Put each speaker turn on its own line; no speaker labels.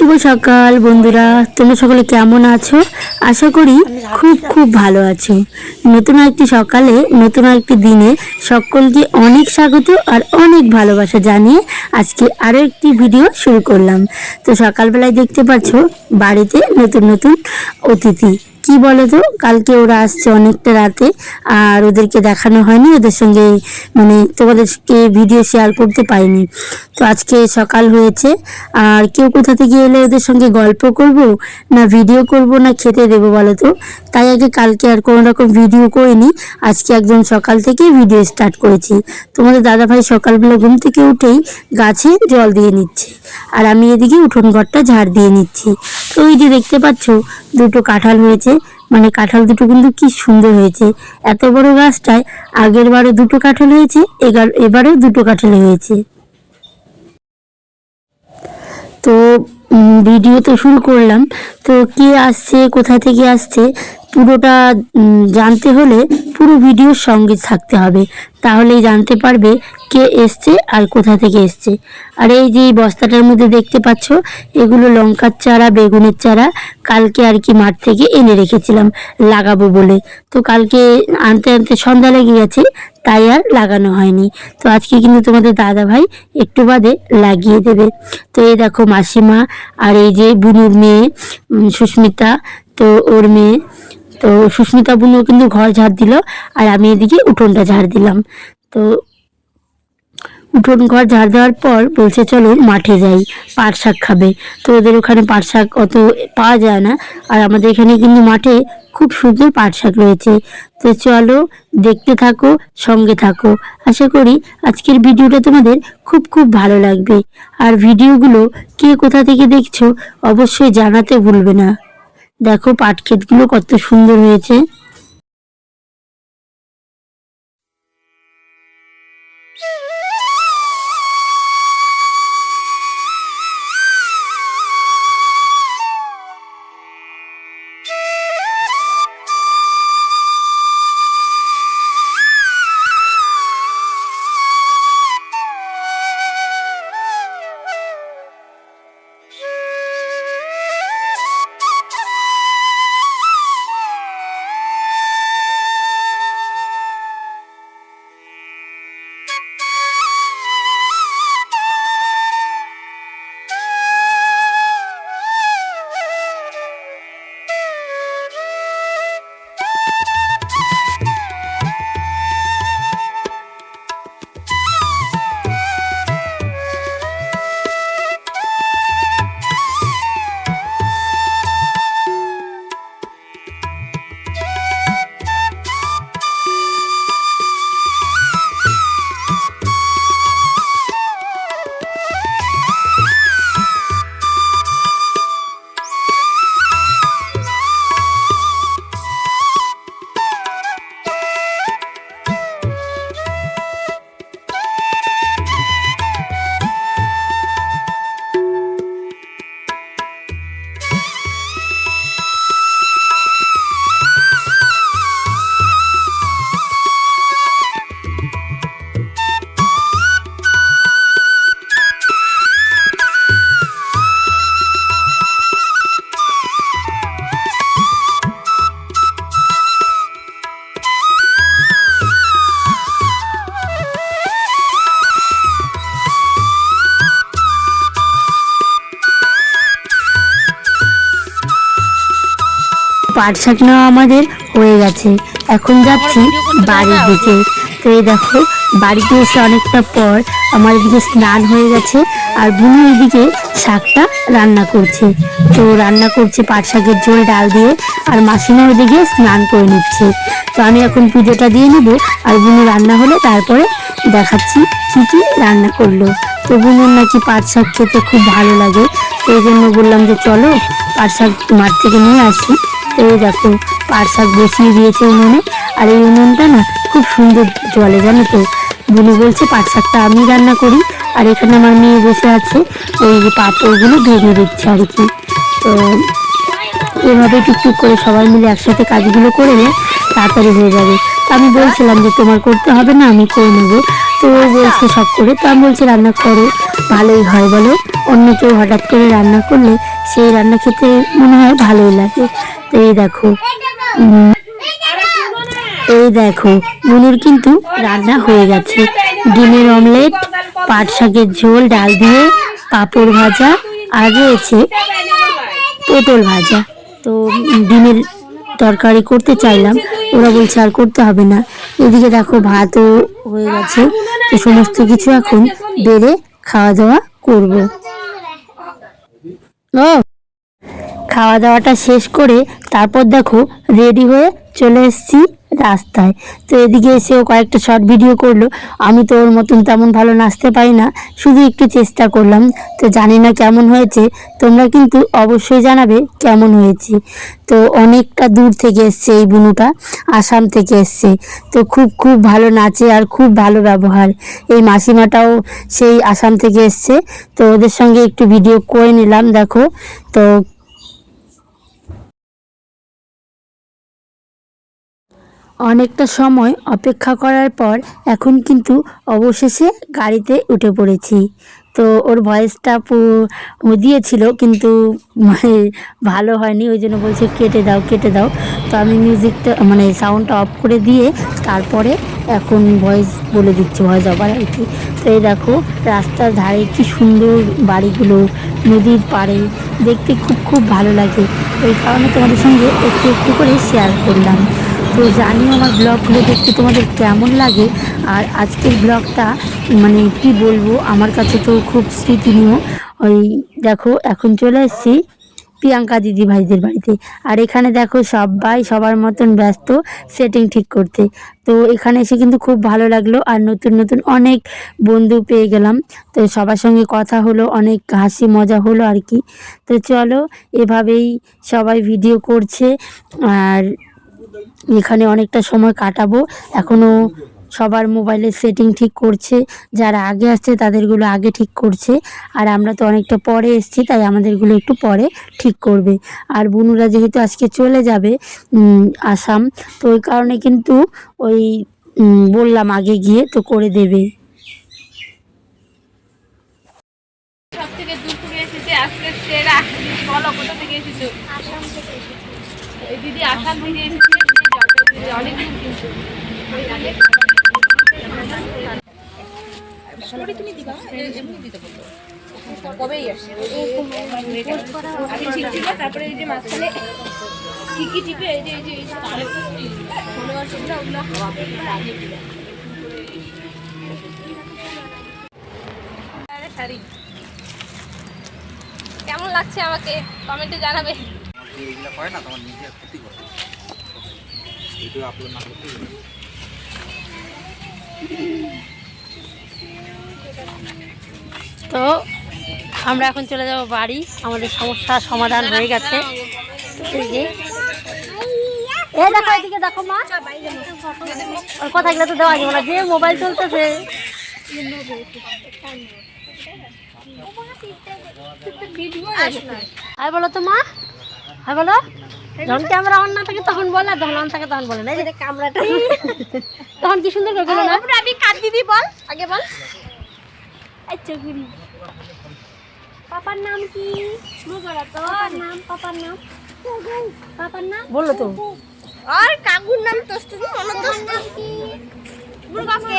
শুভ সকাল বন্ধুরা। তোমরা সকলে কেমন আছো? আশা করি খুব খুব ভালো আছো। নতুন একটি সকালে, নতুন একটি দিনে সকলকে অনেক স্বাগত আর অনেক ভালোবাসা জানিয়ে আজকে আরও একটি ভিডিও শুরু করলাম। তো সকালবেলায় দেখতে পাচ্ছ বাড়িতে নতুন নতুন অতিথি। কি বলে তো? কালকে ওরা আসছে অনেকটা রাতে আর ওদেরকে দেখানো হয়নি। ওদের সঙ্গে মানে তোমাদেরকে ভিডিও শেয়ার করতে পারিনি। তো আজকে সকাল হয়েছে। আর কেউ কোথা থেকে এলে ওদের সঙ্গে গল্প করব না ভিডিও করব না খেতে দেবো বলো তো? তাই আগে কালকে আর কোনো রকম ভিডিও করিনি। আজকে একদম সকাল থেকে ভিডিও স্টার্ট করেছি। তোমাদের দাদাভাই সকালবেলা ঘুম থেকে উঠেই গাছে জল দিয়ে নিচ্ছে। আর আমি এদিকে উঠোন ঘরটা ঝাড় দিয়ে নিচ্ছি। তো ওই যে দেখতে পাচ্ছ দুটো কাঁঠাল হয়েছে। মানে কাঁঠাল দুটো কিন্তু কি সুন্দর হয়েছে। এত বড় গাছটায় আগের বারে দুটো কাঁঠাল হয়েছে, এগার- এবারেও দুটো কাঁঠাল হয়েছে। তো ভিডিও তো শুরু করলাম। তো কে আসছে, কোথা থেকে আসছে পুরোটা জানতে হলে পুরো ভিডিওর সঙ্গে থাকতে হবে। তাহলেই জানতে পারবে কে এসছে আর কোথা থেকে এসছে। আর এই যে বস্তাটার মধ্যে দেখতে পাচ্ছ, এগুলো লঙ্কার চারা, বেগুনের চারা, কালকে আর কি মাঠ থেকে এনে রেখেছিলাম, লাগাবো বলে। তো কালকে আনতে আনতে সন্ধ্যা লেগে গেছে, তাই আর লাগানো হয়নি। তো আজকে কিন্তু তোমাদের দাদা ভাই একটু বাদে লাগিয়ে দেবে। তো এই দেখো মাসিমা আর এই যে বুনুর মেয়ে সুস্মিতা, তো ওর মেয়ে তো সুস্মিতা বুনু কিন্তু ঘর ঝাড় দিল, আর আমি এদিকে উঠোনটা ঝাড় দিলাম। তো উঠোন ঘর ঝাড় দেওয়ার পর বলছে, চলো মাঠে যাই, পাট শাক খাবে। তো ওদের ওখানে পাট শাক অত পাওয়া যায় না, আর আমাদের এখানে কিন্তু মাঠে খুব সুন্দর পাট শাক রয়েছে। তো চলো দেখতে থাকো, সঙ্গে থাকো। আশা করি আজকের ভিডিওটা তোমাদের খুব খুব ভালো লাগবে। আর ভিডিওগুলো কে কোথা থেকে দেখছ অবশ্যই জানাতে ভুলবে না। দেখো পাট ক্ষেতগুলো কত সুন্দর হয়েছে। পাট শাক নেওয়া আমাদের হয়ে গেছে। এখন যাচ্ছি বাড়ির দিকে। তো এই দেখো, বাড়িতে এসে অনেকটা পর আমার এদিকে স্নান হয়ে গেছে আর বুনু এদিকে শাকটা রান্না করছে। তো রান্না করছে পাট শাকের ঝোল, ডাল দিয়ে আর মাসিমা ওদিকে স্নান করে নিচ্ছে। তো আমি এখন পুজোটা দিয়ে নেব আর বুনু রান্না হলে, তারপরে দেখাচ্ছি কি কি রান্না করল। তো বুনুর নাকি পাট শাক খেতে খুব ভালো লাগে এই জন্য বললাম যে চলো পাট শাক মাঠ থেকে নিয়ে আসি। এই দেখো পাট শাক বসিয়ে দিয়েছে উনুনে। আর এই উনুনটা না খুব সুন্দর জলে, জানো তো? বুনু বলছে পাট শাকটা আমি রান্না করি। আর এখানে আমার মেয়ে বসে আছে, ওই পাঁপড়গুলো ভেঙে দিচ্ছে আর কি। তো এভাবে টুকটুক করে সবাই মিলে একসাথে কাজগুলো করে নে, তাড়াতাড়ি হয়ে যাবে। আমি বলছিলাম যে, তোমার করতে হবে না, আমি করে নেব। তো ও বলছে সব করে, তো আমি বলছি রান্না করো, ভালোই হয় বলো। অন্য কেউ হঠাৎ করে রান্না করলে সেই রান্না খেতে মনে হয় ভালোই লাগে। তো এই দেখো এই দেখো, মনুর কিন্তু রান্না হয়ে গেছে। ডিমের অমলেট, পাট শাকের ঝোল, ডাল দিয়ে পাঁপড় ভাজা, আর রয়েছে পটল ভাজা। তো ডিমের তরকারি করতে চাইলাম, ওরা বলছে আর করতে হবে না। এদিকে দেখো ভাতও হয়ে গেছে। তো সমস্ত কিছু এখন বেড়ে খাওয়া দাওয়া করব। ও খাওয়া দাওয়াটা শেষ করে তারপর দেখো রেডি হয়ে চলে এসেছি। রাস্তায়। তো এদিকে এসেও কয়েকটা শর্ট ভিডিও করল। আমি তো ওর মতন তেমন ভালো নাচতে পারি না, শুধু একটু চেষ্টা করলাম। তো জানি না কেমন হয়েছে, তোমরা কিন্তু অবশ্যই জানাবে কেমন হয়েছে। তো অনেকটা দূর থেকে এসছে এই বুনুটা, আসাম থেকে এসছে। তো খুব খুব ভালো নাচে আর খুব ভালো ব্যবহার। এই মাসিমাটাও সেই আসাম থেকে এসছে। তো ওদের সঙ্গে একটু ভিডিও করে নিলাম, দেখো। তো অনেকটা সময় অপেক্ষা করার পর এখন কিন্তু অবশেষে গাড়িতে উঠে পড়েছি। তো ওর ভয়েসটা দিয়েছিল কিন্তু মানে ভালো হয়নি, ওই জন্য বলছে কেটে দাও কেটে দাও। তো আমি মিউজিকটা মানে সাউন্ডটা অফ করে দিয়ে তারপরে এখন ভয়েস বলে দিচ্ছি ভয়েস ওভার আর কি। তো এই দেখো, রাস্তার ধারে কি সুন্দর বাড়িগুলো, নদীর পাড়ে, দেখতে খুব খুব ভালো লাগে। ওই কারণে তোমাদের সঙ্গে একটু একটু করে শেয়ার করলাম। তো জানিও আমার ব্লগগুলো দেখতে তোমাদের কেমন লাগে। আর আজকের ব্লগটা মানে কি বলব, আমার কাছে তো খুব স্মৃতিনীয় ওই দেখো, এখন চলে এসেছি প্রিয়াঙ্কা দিদি ভাইদের বাড়িতে। আর এখানে দেখো সবাই সবার মতন ব্যস্ত সেটিং ঠিক করতে। তো এখানে এসে কিন্তু খুব ভালো লাগল, আর নতুন নতুন অনেক বন্ধু পেয়ে গেলাম। তো সবার সঙ্গে কথা হলো, অনেক হাসি মজা হলো আর কি। তো চলো, এভাবেই সবাই ভিডিও করছে। আর এখানে অনেকটা সময় কাটাবো। এখনও সবার মোবাইলের সেটিং ঠিক করছে। যারা আগে আসছে তাদেরগুলো আগে ঠিক করছে। আর আমরা তো অনেকটা পরে এসেছি তাই আমাদেরগুলো একটু পরে ঠিক করবে। আর বুনুরা যেহেতু আজকে চলে যাবে আসাম তো ওই কারণে কিন্তু ওই বললাম আগে গিয়ে তো করে দেবে।
সব থেকে দূর থেকে এসেছে আজকে সেরা। বলো কোথা থেকে এসেছ। এই দিদি আসাম থেকে এসেছে দিদি জলপাইগুড়ি অনেক দূর কিন্তু ওইখানে কবেই আসছে আগে ঠিক ছিল তারপরে এই যে মাঝখানে কি কি টিপে এই যে এই যে এই যে ওগুলো শাড়ি কেমন লাগছে আমাকে কমেন্টে জানাবে
এগুলো করে না তোমার নিজের ক্ষতি ভিডিও আপলোড না করতে
তো আমরা এখন চলে যাব বাড়ি। আমাদের সমস্যার সমাধান হয়ে গেছে। এ দেখো এদিকে দেখো মা। ওর তো দেওয়া যাবে না। যে মোবাইল চলতেছে হাই বলো তো মা। হাই বলো। যখন ক্যামেরা অন না থাকে তখন বলে আর যখন অন থাকে তখন বলে না। এই যে ক্যামেরাটা তখন কি সুন্দর করে বলো না?
আমি কাট দিদি বল আগে বল।
আচ্ছা পাপার নাম কি? পাপার নাম। পাপার নাম? পাপার নাম? বলল তো।
আর কাকুর নাম তো মনে তো
নাম কি?
বুড়ো কাকে